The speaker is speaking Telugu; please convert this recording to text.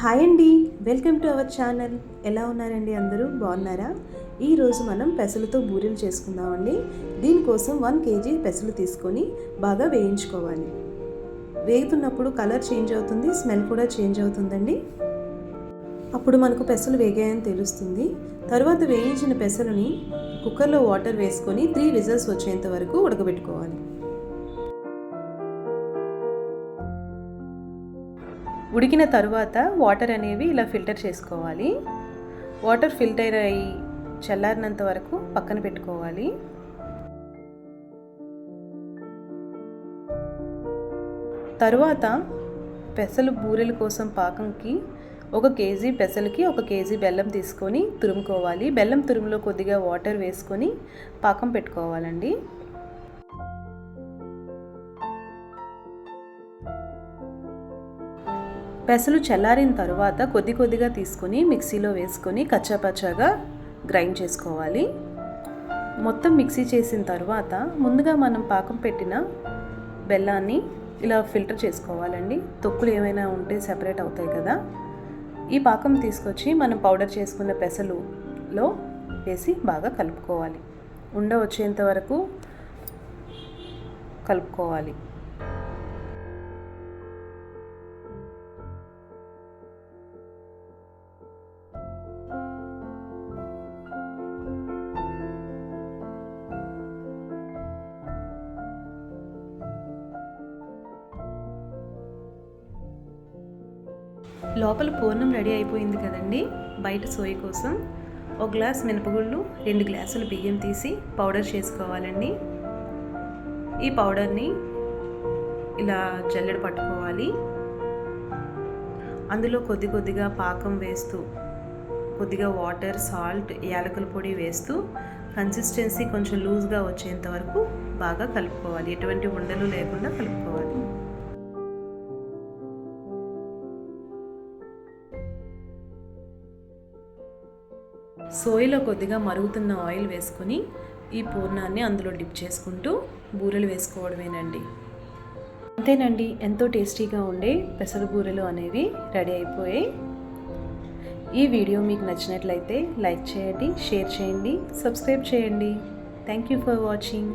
హాయ్ అండి వెల్కమ్ టు అవర్ ఛానల్ ఎలా ఉన్నారండి అందరూ? బాగున్నారా? ఈరోజు మనం పెసలతో బూరెలు చేసుకుందామండి. దీనికోసం వన్ కేజీ పెసలు తీసుకొని బాగా వేయించుకోవాలి. వేగుతున్నప్పుడు కలర్ చేంజ్ అవుతుంది స్మెల్ కూడా చేంజ్ అవుతుందండి. అప్పుడు మనకు పెసలు వేగాయని తెలుస్తుంది. తర్వాత వేయించిన పెసలని కుక్కర్లో వాటర్ వేసుకొని త్రీ విజిల్స్ వచ్చేంత వరకు ఉడకబెట్టుకోవాలి. ఉడికిన తర్వాత వాటర్ అనేవి ఇలా ఫిల్టర్ చేసుకోవాలి. వాటర్ ఫిల్టర్ అయ్యి చల్లారినంత వరకు పక్కన పెట్టుకోవాలి. తరువాత పెసలు బూరెల కోసం పాకంకి ఒక కేజీ పెసలకి ఒక కేజీ బెల్లం తీసుకొని తురుముకోవాలి. బెల్లం తురుములో కొద్దిగా వాటర్ వేసుకొని పాకం పెట్టుకోవాలండి. పెసలు చల్లారిన తర్వాత కొద్ది కొద్దిగా తీసుకొని మిక్సీలో వేసుకొని కచ్చాపచ్చాగా గ్రైండ్ చేసుకోవాలి. మొత్తం మిక్సీ చేసిన తర్వాత ముందుగా మనం పాకం పెట్టిన బెల్లాన్ని ఇలా ఫిల్టర్ చేసుకోవాలండి. తొక్కులు ఏమైనా ఉంటే సెపరేట్ అవుతాయి కదా. ఈ పాకం తీసుకొచ్చి మనం పౌడర్ చేసుకున్న పెసలులో వేసి బాగా కలుపుకోవాలి. ఉండ వచ్చేంత వరకు కలుపుకోవాలి. లోపల పూర్ణం రెడీ అయిపోయింది కదండి. బయట సోయ కోసం ఒక గ్లాస్ మినపగుళ్ళు రెండు గ్లాసులు బియ్యం తీసి పౌడర్ చేసుకోవాలండి. ఈ పౌడర్ని ఇలా జల్లెడ పట్టుకోవాలి. అందులో కొద్ది కొద్దిగా పాకం వేస్తూ కొద్దిగా వాటర్ సాల్ట్ యాలకుల పొడి వేస్తూ కన్సిస్టెన్సీ కొంచెం లూజ్గా వచ్చేంత వరకు బాగా కలుపుకోవాలి. ఎటువంటి ఉండలు లేకుండా కలుపుకోవాలి. సోయలో కొద్దిగా మరుగుతున్న ఆయిల్ వేసుకొని ఈ పూర్ణాన్ని అందులో డిప్ చేసుకుంటూ బూరెలు వేసుకోవడమేనండి. అంతేనండి ఎంతో టేస్టీగా ఉండే పెసర బూరెలు అనేవి రెడీ అయిపోయాయి. ఈ వీడియో మీకు నచ్చినట్లయితే లైక్ చేయండి షేర్ చేయండి సబ్స్క్రైబ్ చేయండి. Thank you for watching